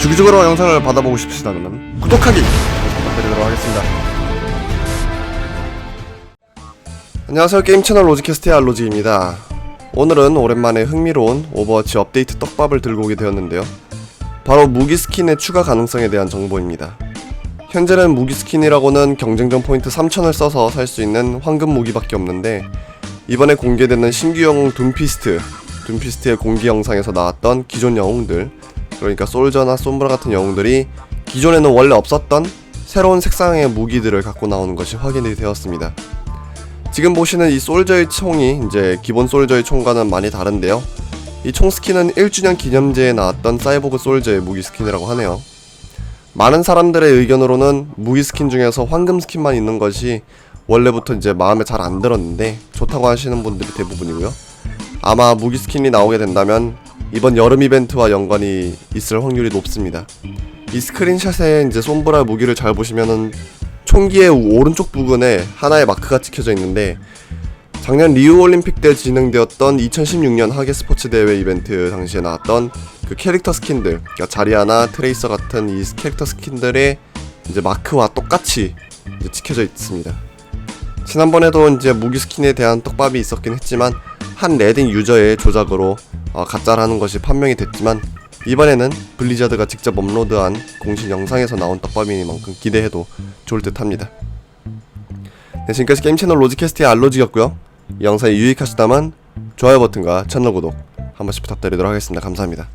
주기적으로 영상을 받아보고 싶으시다면 구독하기 부탁드리도록 하겠습니다. 안녕하세요 게임 채널 로지캐스트의 알로지입니다. 오늘은 오랜만에 흥미로운 오버워치 업데이트 떡밥을 들고 오게 되었는데요. 바로 무기 스킨의 추가 가능성에 대한 정보입니다. 현재는 무기 스킨이라고는 경쟁전 포인트 3000을 써서 살 수 있는 황금 무기밖에 없는데 이번에 공개되는 신규 영웅 둠피스트 둠피스트의 공개 영상에서 나왔던 기존 영웅들 그러니까 솔저나 솜브라 같은 영웅들이 기존에는 원래 없었던 새로운 색상의 무기들을 갖고 나오는 것이 확인이 되었습니다. 지금 보시는 이 솔저의 총이 이제 기본 솔저의 총과는 많이 다른데요. 이 총 스킨은 1주년 기념제에 나왔던 사이보그 솔저의 무기 스킨이라고 하네요. 많은 사람들의 의견으로는 무기 스킨 중에서 황금 스킨만 있는 것이 원래부터 이제 마음에 잘 안 들었는데 좋다고 하시는 분들이 대부분이고요. 아마 무기 스킨이 나오게 된다면 이번 여름 이벤트와 연관이 있을 확률이 높습니다. 이 스크린샷에 이제 솜브라 무기를 잘 보시면은 총기의 오른쪽 부분에 하나의 마크가 찍혀져 있는데 작년 리우 올림픽 때 진행되었던 2016년 하계 스포츠 대회 이벤트 당시에 나왔던 그 캐릭터 스킨들, 그러니까 자리아나 트레이서 같은 이 캐릭터 스킨들의 이제 마크와 똑같이 이제 찍혀져 있습니다. 지난번에도 이제 무기 스킨에 대한 떡밥이 있었긴 했지만 한 레딩 유저의 조작으로 어, 가짜라는 것이 판명이 됐지만 이번에는 블리자드가 직접 업로드한 공식 영상에서 나온 떡밥이니만큼 기대해도 좋을 듯 합니다. 네, 지금까지 게임 채널 로지캐스트의 알로지였고요. 이 영상이 유익하시다면 좋아요 버튼과 채널 구독 한 번씩 부탁드리도록 하겠습니다. 감사합니다.